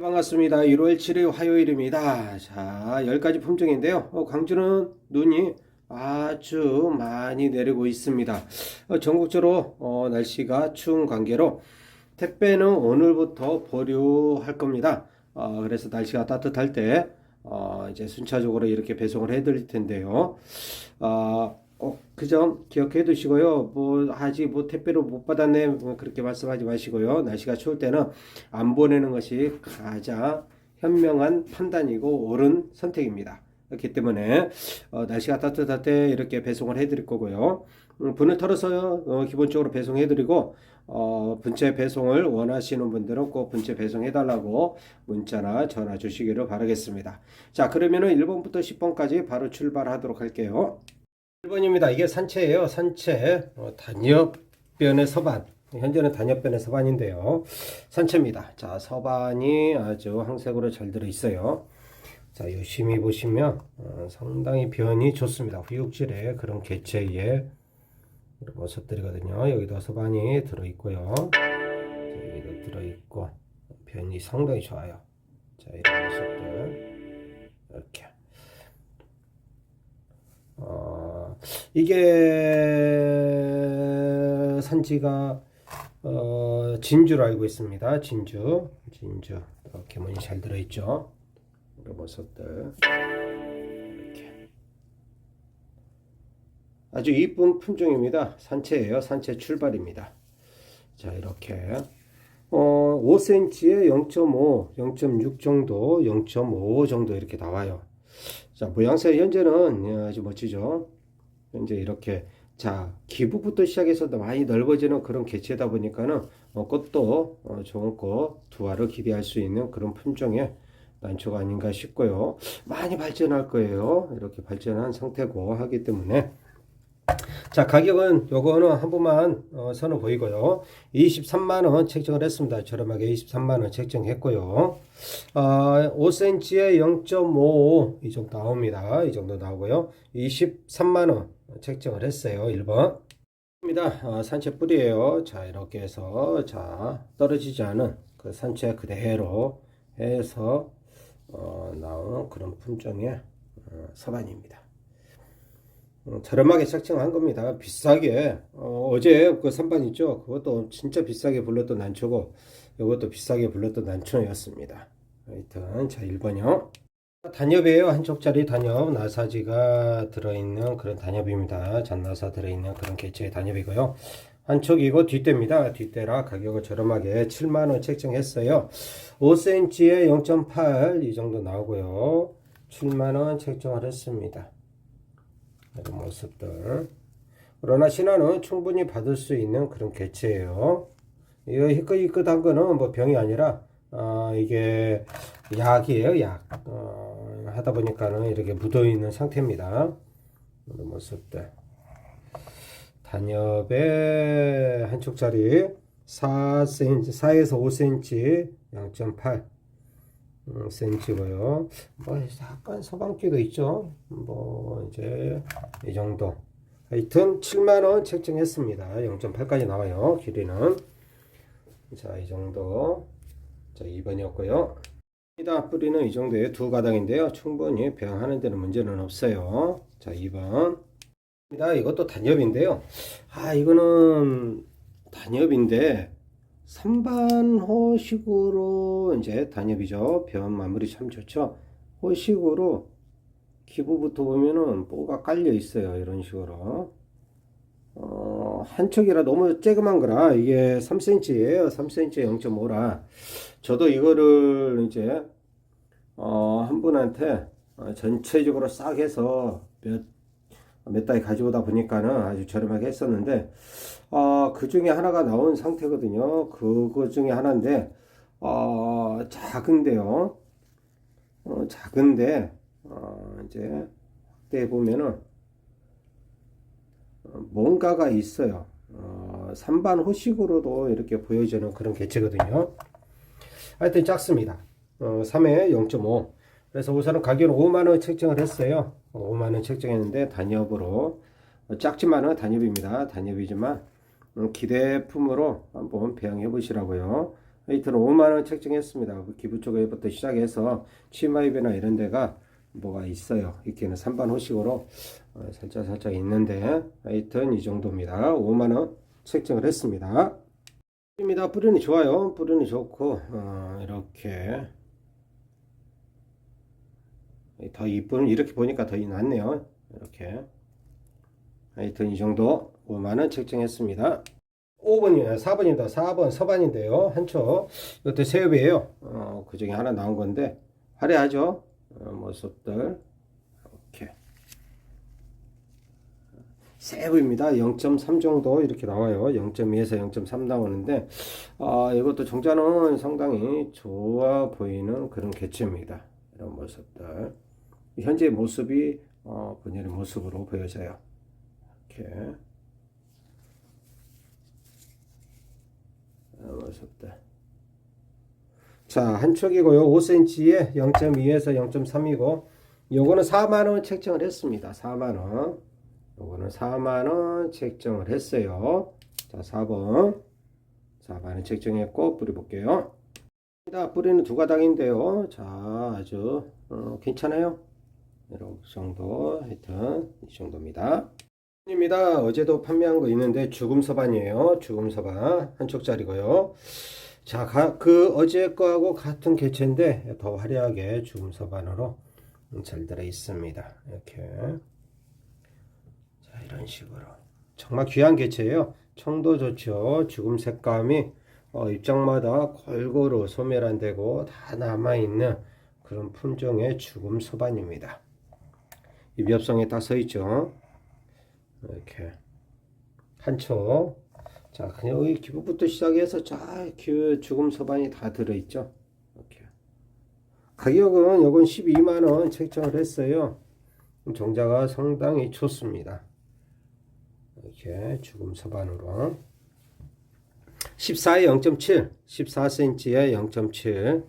반갑습니다. 1월 7일 화요일입니다. 자, 10가지 품종인데요. 어, 광주는 눈이 아주 많이 내리고 있습니다. 어, 전국적으로 어, 날씨가 추운 관계로 택배는 오늘부터 보류할 겁니다. 어, 그래서 날씨가 따뜻할 때 어, 이제 순차적으로 이렇게 배송을 해드릴 텐데요. 어, 그 점 기억해 두시고요. 뭐 아직 뭐 택배로 못 받았네 뭐 그렇게 말씀하지 마시고요. 날씨가 추울 때는 안 보내는 것이 가장 현명한 판단이고 옳은 선택입니다. 그렇기 때문에 어, 날씨가 따뜻할 때 이렇게 배송을 해드릴 거고요. 음, 분을 털어서 어, 기본적으로 배송해드리고 어, 분체 배송을 원하시는 분들은 꼭 분체 배송해달라고 문자나 전화 주시기를 바라겠습니다. 자 그러면은 1번부터 10번까지 바로 출발하도록 할게요. 1번입니다. 이게 산채예요. 산채 어, 단엽변의 서반. 현재는 단엽변의 서반인데요. 산채입니다. 자, 서반이 아주 황색으로 잘 들어 있어요. 자, 유심히 보시면 어, 상당히 변이 좋습니다. 후육질의 그런 개체의 모습들이거든요. 여기도 서반이 들어 있고요. 자, 여기도 들어 있고 변이 상당히 좋아요. 자, 이런 모습들 이게 산지가 어, 진주로 알고 있습니다. 진주, 진주 이렇게 문이 잘 들어있죠. 모습들 이렇게 아주 이쁜 품종입니다. 산채예요. 산채 출발입니다. 자 이렇게 어, 5cm에 0.5, 0.6 정도, 0.5 정도 이렇게 나와요. 자, 모양새 현재는 예, 아주 멋지죠. 현재 이렇게 자 기부부터 시작해서 많이 넓어지는 그런 개체다 보니까는 어, 꽃도 어, 좋은 꽃 두화를 기대할 수 있는 그런 품종의 난초가 아닌가 싶고요. 많이 발전할 거예요. 이렇게 발전한 상태고 하기 때문에. 자 가격은 요거는 한 번만 어, 선을 보이고요. 23만원 책정을 했습니다. 저렴하게 23만원 책정했고요. 어, 5cm에 0.5이 정도 나옵니다. 이 정도 나오고요. 23만원 책정을 했어요 1번 입니다 어, 산채 뿌리에요 자 이렇게 해서 자 떨어지지 않은 그 산채 그대로 해서 어, 나온 그런 품종의 어, 서반입니다 어, 저렴하게 책정한 겁니다. 비싸게 어, 제그 선반 있죠. 그것도 진짜 비싸게 불렀던 난초고 이것도 비싸게 불렀던 난초였습니다. 하여튼 자 1번이요. 단엽이에요. 한 쪽짜리 단엽 나사지가 들어있는 그런 단엽입니다. 잔나사 들어있는 그런 개체의 단엽이고요. 한쪽이고 뒷대입니다. 뒷대라 가격을 저렴하게 7만원 책정했어요. 5cm에 0.8 이 정도 나오고요. 7만원 책정을 했습니다. 이런 모습들. 그러나 신화는 충분히 받을 수 있는 그런 개체예요. 이거 희끗희끗한 거는 뭐 병이 아니라 어, 이게 약이에요, 약. 어, 하다 보니까는 이렇게 묻어 있는 상태입니다. 이런 모습들. 단엽의 한쪽짜리 4cm, 4에서 5cm, 0.8 음, 센치고요. 뭐 약간 서방기도 있죠. 뭐 이제 이 정도. 하여튼 7만 원 책정했습니다. 0.8까지 나와요. 길이는 자, 이 정도. 자, 2번이었고요. 이다 뿌리는 이 정도의 두 가닥인데요. 충분히 배양하는 데는 문제는 없어요. 자, 2번. 이것도 단엽인데요. 아, 이거는 단엽인데 삼반호식으로 이제 단엽이죠. 변 마무리 참 좋죠. 호식으로 기부부터 보면은 뭐가 깔려 있어요. 이런 식으로. 어, 한 척이라 너무 쬐그만 거라 이게 3cm예요. 3cm에 0.5라. 저도 이거를 이제 어, 한 분한테 어, 전체적으로 싹 해서 몇, 몇 달에 가져오다 보니까는 아주 저렴하게 했었는데 어, 그 중에 하나가 나온 상태거든요. 그거 중에 하나인데, 어, 작은데요. 어, 작은데, 어, 이제, 확대해 보면은, 어, 뭔가가 있어요. 어, 산반 호식으로도 이렇게 보여지는 그런 개체거든요. 하여튼 작습니다. 어, 3회 0.5. 그래서 우선은 가격은 5만원 책정을 했어요. 5만원 책정했는데 단엽으로. 어, 작지만은 단엽입니다. 단엽이지만, 음, 기대품으로 한번 배양해 보시라고요. 하여튼 5만원 책정했습니다. 그 기부 쪽에부터 시작해서 치마입이나 이런 데가 뭐가 있어요. 이렇게는 3반 호식으로 어, 살짝 살짝 있는데 하여튼 이 정도입니다. 5만원 책정을 했습니다. 입니다. 뿌리는 좋아요. 뿌리는 좋고 어, 이렇게 더 이쁜 이렇게 보니까 더 낫네요. 이렇게 하여튼 이 정도 5만원 책정했습니다. 5번이에요. 4번입니다. 4번 서반인데요. 한쪽 이것도 새우이에요. 어, 그 중에 하나 나온 건데 화려하죠. 어, 모습들 이렇게 새우입니다. 0.3 정도 이렇게 나와요. 0.2에서 0.3 나오는데 아, 이것도 종자는 상당히 좋아 보이는 그런 개체입니다. 이런 모습들 현재 모습이 어, 본연의 모습으로 보여져요. 이렇게 모습들. 자, 한쪽이고요. 5cm에 0.2에서 0.3이고 요거는 4만 원 책정을 했습니다. 4만 원. 요거는 4만 원 책정을 했어요. 자, 4번. 4만 원 책정했고 뿌리 볼게요. 뿌리는 두 가닥인데요. 자, 아주 어, 괜찮아요. 이런 정도 하여튼 이 정도입니다. 입니다. 어제도 판매한 거 있는데 죽음 서반이에요. 죽음 서반 한쪽짜리고요. 자, 가, 그 어제 거하고 같은 개체인데 더 화려하게 죽음 서반으로 잘 들어 있습니다. 이렇게 자 이런 식으로 정말 귀한 개체예요. 청도 좋죠. 죽음 색감이 어, 입장마다 골고루 소멸 안 되고 다 남아 있는 그런 품종의 죽음 서반입니다. 이 엽성에 딱서 있죠. 이렇게 한쪽 자 그냥 여기 기부부터 시작해서 쫙 죽음 서반이 다 들어있죠? 이렇게. 가격은 요건 12만원 책정을 했어요. 종자가 상당히 좋습니다. 이렇게 죽음 서반으로. 14에 0.7 14cm에 0.7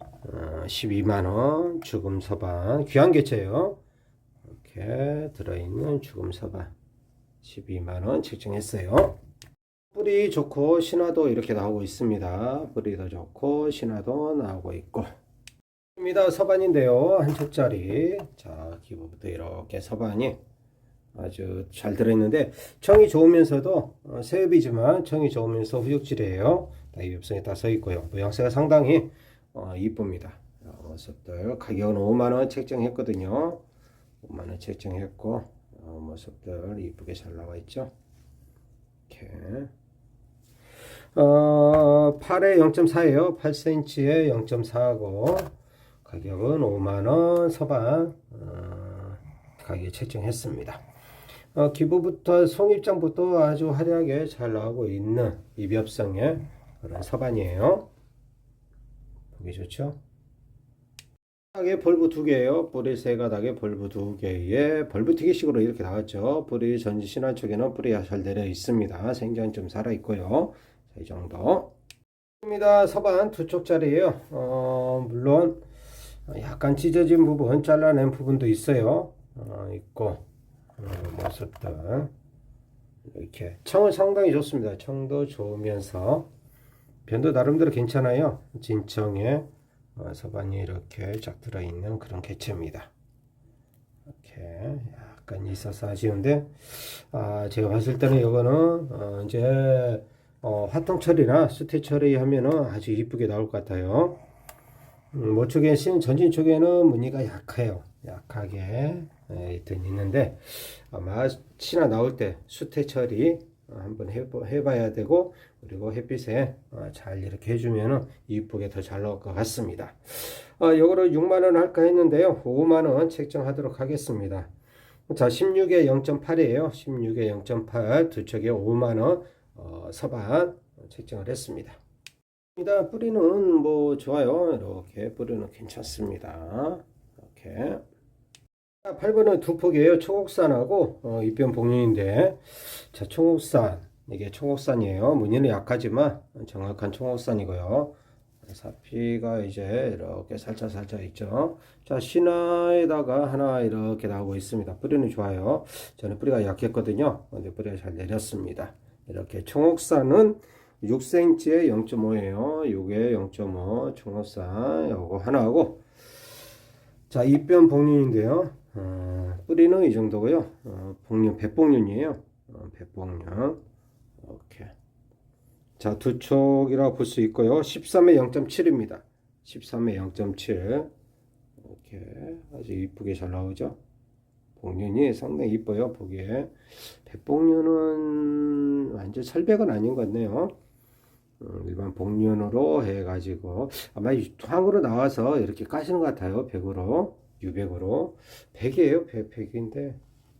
어, 12만원 죽음 서반. 귀한 개체예요. 이렇게 들어있는 죽음 서반 12만원 책정했어요. 뿌리 좋고 신화도 이렇게 나오고 있습니다. 뿌리도 좋고 신화도 나오고 있고 입니다. 서반인데요. 한쪽짜리 자 기부부터 이렇게 서반이 아주 잘 들어있는데 청이 좋으면서도 어, 새읍이지만 청이 좋으면서 후육질이에요. 다 입성에 다 써있고요. 모양새가 상당히 어, 이쁩니다. 모습들 가격은 5만원 책정했거든요. 5만원 책정했고 어, 모습들 이쁘게 잘 나와 있죠? 이렇게. 어, 8에 0.4예요. 8cm에 0.4하고 가격은 5만원 서반 어, 가격 책정했습니다. 어, 기부부터 송입장부터 아주 화려하게 잘 나오고 있는 입엽성의 그런 서반이에요. 보기 좋죠 가닥에 벌브 두 개예요. 뿌리 세 가닥에 벌브 두 개에 벌브 튀기식으로 이렇게 나왔죠. 뿌리 전지 신화 쪽에는 뿌리가 잘 내려 있습니다. 생전 좀 살아 있고요. 자, 이 정도. 입니다. 서반 두 쪽짜리예요. 어, 물론 약간 찢어진 부분, 잘라낸 부분도 있어요. 어, 있고 어, 모습들 이렇게 청은 상당히 좋습니다. 청도 좋으면서 변도 나름대로 괜찮아요. 진청에 어, 서반이 이렇게 쫙 들어있는 그런 개체입니다. 이렇게 약간 있어서 아쉬운데 아, 제가 봤을 때는 이거는 어, 이제 어, 화통 처리나 수태 처리하면은 아주 이쁘게 나올 것 같아요. 음, 모쪽에 신 전진 쪽에는 무늬가 약해요. 약하게 예, 있는데 아마 신화 나올 때 수태 처리 어, 한번 해봐 야 되고 그리고 햇빛에 어, 잘 이렇게 해주면 이쁘게 더 잘 나올 것 같습니다. 어, 요거를 6만원 할까 했는데요. 5만원 책정하도록 하겠습니다. 자 16에 0.8이에요. 16에 0.8 두 척에 5만원 어, 서반 책정을 했습니다. 뿌리는 뭐 좋아요. 이렇게 뿌리는 괜찮습니다. 이렇게 8번은 두 폭이에요. 초곡산하고 어, 입변 복륜인데 자 초곡산 이게 초곡산이에요. 무늬는 약하지만 정확한 초곡산이고요. 사피가 이제 이렇게 살짝 살짝 있죠. 자 신화에다가 하나 이렇게 나오고 있습니다. 뿌리는 좋아요. 저는 뿌리가 약했거든요. 근데 뿌리가 잘 내렸습니다. 이렇게 총옥산은 6cm에 0.5예요. 요게 0.5 중로상 요거 하나하고 자 입변 복륜인데요. 어, 뿌리는 이 정도고요. 어, 복륜 백복륜이에요. 어, 백복륜 이렇게 자 두 촉이라고 볼 수 있고요. 13에 0.7입니다. 13에 0.7 이렇게 아주 이쁘게 잘 나오죠. 복륜이 상당히 이뻐요 보기에 백복륜은 완전 설백은 아닌 것 같네요 음, 일반 복륜으로 해가지고 아마 황으로 나와서 이렇게 까시는 것 같아요 백으로 유백으로 백이에요. 백, 백인데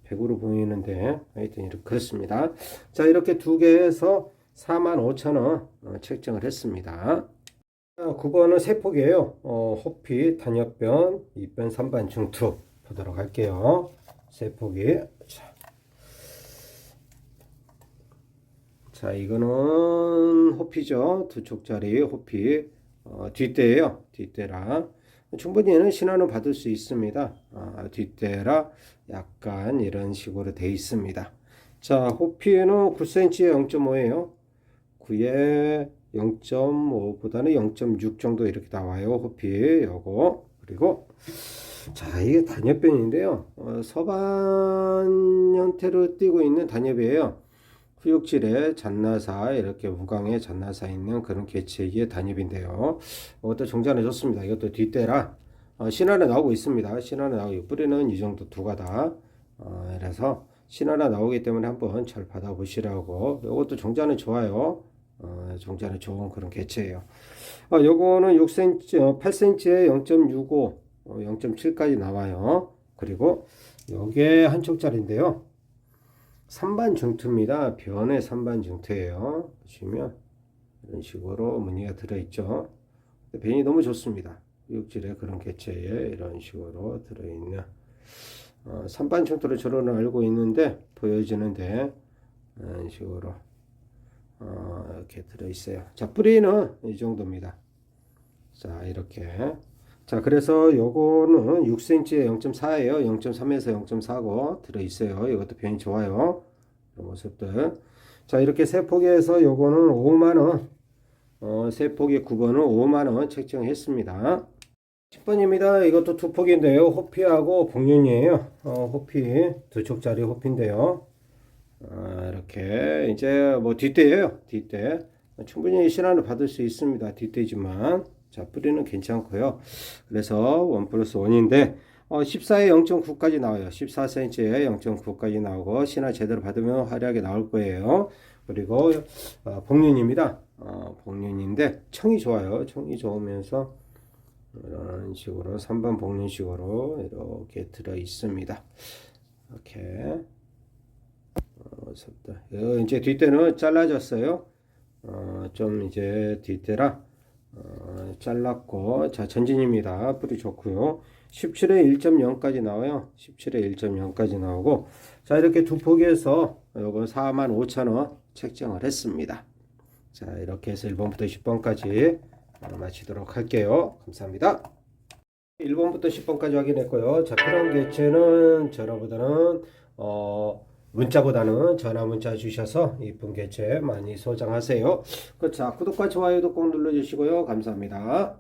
백으로 보이는데 하여튼 이렇게 그렇습니다. 자 이렇게 두 개에서 45,000원 어, 책정을 했습니다. 9번은 세폭이에요. 어, 호피 단엽변 2변 3반 중투 보도록 할게요. 세폭이. 자, 자 이거는 호피죠. 두 촉짜리 호피. 어, 뒷대예요. 뒷대라 충분히 신안을 받을 수 있습니다. 아, 뒷대라 약간 이런 식으로 돼 있습니다. 자 호피는 9cm에 0.5예요. 9에 0.5보다는 0.6 정도 이렇게 나와요 호피. 요거. 그리고 자, 이게 단엽변인데요. 어, 서반 형태로 띄고 있는 단엽이에요. 후육질에 잔나사, 이렇게 우강에 잔나사 있는 그런 개체의 단엽인데요. 이것도 좋습니다. 이것도 뒷대라 어, 신화는 나오고 있습니다. 신화는 나오고 뿌리는 이 정도 두 가다. 어, 그래서 신화가 나오기 때문에 한번 잘 받아보시라고. 이것도 종자는 좋아요. 어, 종자는 좋은 그런 개체예요. 어, 요거는 6cm, 어, 8cm에 0.65 어, 0.7까지 나와요. 그리고 요게 한쪽짜리인데요. 3반 중투입니다. 변의 3반 중투예요. 보시면 이런 식으로 무늬가 들어있죠. 변이 너무 좋습니다. 육질의 그런 개체에 이런 식으로 들어있는 어, 3반 중투로 저로는 알고 있는데 보여지는데 이런 식으로 어, 이렇게 들어있어요. 자 뿌리는 이 정도입니다. 자 이렇게 자, 그래서 요거는 6cm에 0.4예요. 0.3에서 0.4고 들어있어요. 이것도 변이 좋아요. 이런 모습들. 자, 이렇게 세 폭에서 요거는 5만원. 어, 세 폭의 9번은 5만원 책정했습니다. 10번입니다. 이것도 두 폭인데요. 호피하고 복륜이에요. 어, 호피, 두 촉짜리 호피인데요. 아, 이렇게, 이제 뭐 뒷대예요. 뒷대. 충분히 신안을 받을 수 있습니다. 뒷대지만. 자, 뿌리는 괜찮고요. 그래서 1 플러스 1인데 어, 14에 0.9까지 나와요. 14cm에 0.9까지 나오고 신화 제대로 받으면 화려하게 나올 거예요. 그리고 어, 복륜입니다. 어, 복륜인데 청이 좋아요. 청이 좋으면서 이런 식으로 3번 복륜식으로 이렇게 들어 있습니다. 이렇게 어, 어, 이제 뒷대는 잘라졌어요. 어, 좀 이제 뒷대라 어, 잘랐고 자 전진입니다. 뿌리 좋고요. 17에 1.0까지 나와요. 17에 1.0까지 나오고 자 이렇게 두 폭에서 요거 45,000원 책정을 했습니다. 자 이렇게 해서 1번부터 10번까지 마치도록 할게요. 감사합니다. 1번부터 10번까지 확인했고요. 자 그런 개체는 저러보다는 어 문자보다는 전화 문자 주셔서 이쁜 개체 많이 소장하세요. 그 자, 구독과 좋아요도 꼭 눌러주시고요. 감사합니다.